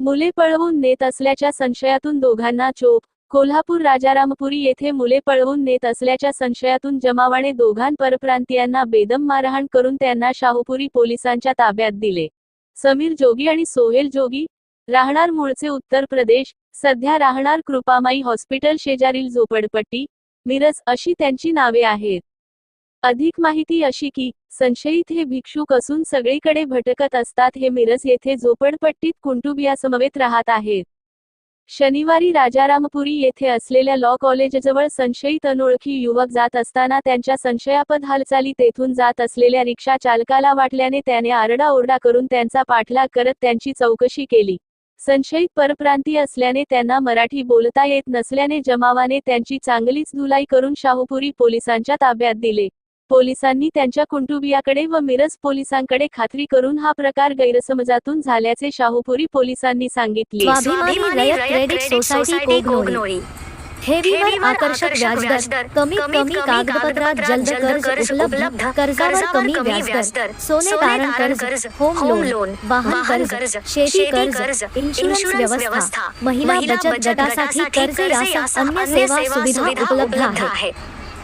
मुले पळवून नेत असल्याच्या संशयातून दोघांना चोप. कोल्हापूर राजारामपुरी येथे मुले पळवून नेत असल्याच्या संशयातून जमावाने दोघां परप्रांतीयांना बेदम मारहाण करून त्यांना शाहूपुरी पोलिसांच्या ताब्यात दिले. समीर जोगी आणि सोहेल जोगी. राहणार मूळचे उत्तर प्रदेश. सध्या राहणार कृपामाई हॉस्पिटल शेजारील झोपडपट्टी. मिरज अशी त्यांची नावे आहेत. अधिक माहिती अशी की संशयित हे भिक्षुक असून सगळीकडे भटकत असतात हे मिरज येथे झोपडपट्टीत कुंटुबियासमवेत राहत आहेत. शनिवारी राजारामपुरी येथे असलेल्या लॉ कॉलेजजवळ संशयित अनोळखी युवक जात असताना त्यांच्या संशयापद हालचाली तेथून जात असलेल्या रिक्षा चालकाला वाटल्याने त्याने आरडाओरडा करून त्यांचा पाठलाग करत त्यांची चौकशी केली. संशयित परप्रांती असल्याने त्यांना मराठी बोलता येत नसल्याने जमावाने त्यांची चांगलीच धुलाई करून शाहूपुरी पोलिसांच्या ताब्यात दिले. पोलिसांनी त्यांच्या कुटुंबियाकडे व मिरज पोलिसांकडे खात्री करून हा प्रकार गैरसमजातून झाल्याचे शाहूपुरी पोलिसांनी सांगितले. क्रेडिट सोसायटी ठेवीवर आकर्षक व्याजदर कमीत कमी कागदपत्रात जलद कर्ज उपलब्ध कर्जावर कमी व्याजदर सोने तारण कर्ज होम लोन वाहन कर्ज शेती कर्ज इन्शुरन्स व्यवस्था महिला बचत गटासाठी कर्ज यासह अन्य सेवा सुविधा उपलब्ध आहेत